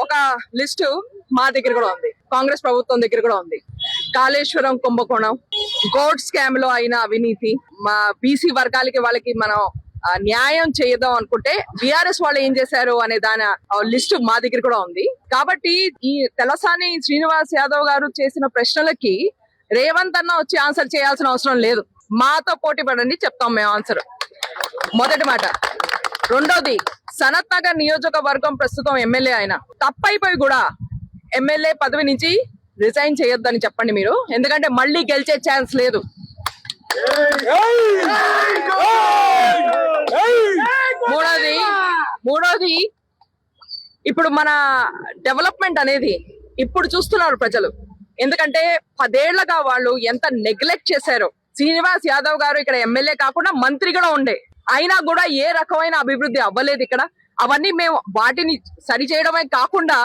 ఒక లిస్టు మా దగ్గర కూడా ఉంది. కాంగ్రెస్ ప్రభుత్వం దగ్గర కూడా ఉంది. కాళేశ్వరం కుంభకోణం గోడ్ స్కామ్లో అయిన అవినీతి మా బీసీ వర్గాలకి వాళ్ళకి మనం న్యాయం చేయదాం అనుకుంటే బీఆర్ఎస్ వాళ్ళు ఏం చేశారు అనే దాని లిస్టు మా దగ్గర కూడా ఉంది. కాబట్టి ఈ తెలసాని శ్రీనివాస్ యాదవ్ గారు చేసిన ప్రశ్నలకి రేవంత్ అన్న వచ్చి ఆన్సర్ చేయాల్సిన అవసరం లేదు. మాతో పోటీ పడండి చెప్తాం మేము ఆన్సర్. మొదటి మాట. రెండోది సనత్ నగర్ నియోజకవర్గం ప్రస్తుతం ఎమ్మెల్యే ఆయన తప్పైపోయి కూడా ఎమ్మెల్యే పదవి నుంచి రిజైన్ చేయొద్దని చెప్పండి మీరు. ఎందుకంటే మళ్ళీ గెలిచే ఛాన్స్ లేదు. మూడోది మూడోది ఇప్పుడు మన డెవలప్మెంట్ అనేది ఇప్పుడు చూస్తున్నారు ప్రజలు. ఎందుకంటే పదేళ్ళగా వాళ్ళు ఎంత నెగ్లెక్ట్ చేశారో. శ్రీనివాస్ యాదవ్ గారు ఇక్కడ ఎమ్మెల్యే కాకుండా మంత్రి కూడా ఉండే. అయినా కూడా ఏ రకమైన అభివృద్ధి అవ్వలేదు ఇక్కడ. అవన్నీ మేము వాటిని సరి చేయడమే కాకుండా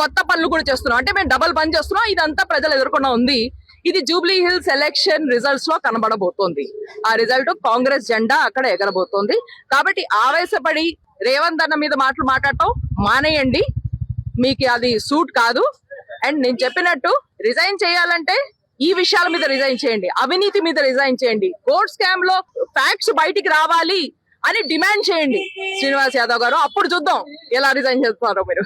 కొత్త పనులు కూడా చేస్తున్నాం. అంటే మేము డబల్ పని చేస్తున్నాం. ఇదంతా ప్రజలు ఎదుర్కొన్న ఉంది. ఇది జూబ్లీ హిల్స్ ఎలక్షన్ రిజల్ట్స్లో కనబడబోతోంది. ఆ రిజల్ట్ కాంగ్రెస్ జెండా అక్కడ ఎగరబోతోంది. కాబట్టి ఆవేశపడి రేవంత్ అన్న మీద మాటలు మాట్లాడటం మానేయండి. మీకు అది సూట్ కాదు. అండ్ నేను చెప్పినట్టు రిజైన్ చేయాలంటే ఈ విషయాల మీద రిజైన్ చేయండి. అవినీతి మీద రిజైన్ చేయండి. కోర్ట్ స్కామ్లో ఫ్యాక్ట్స్ బయటికి రావాలి అని డిమాండ్ చేయండి. శ్రీనివాస్ యాదవ్ గారు అప్పుడు చూద్దాం ఎలా రిజైన్ చేస్తారో మీరు.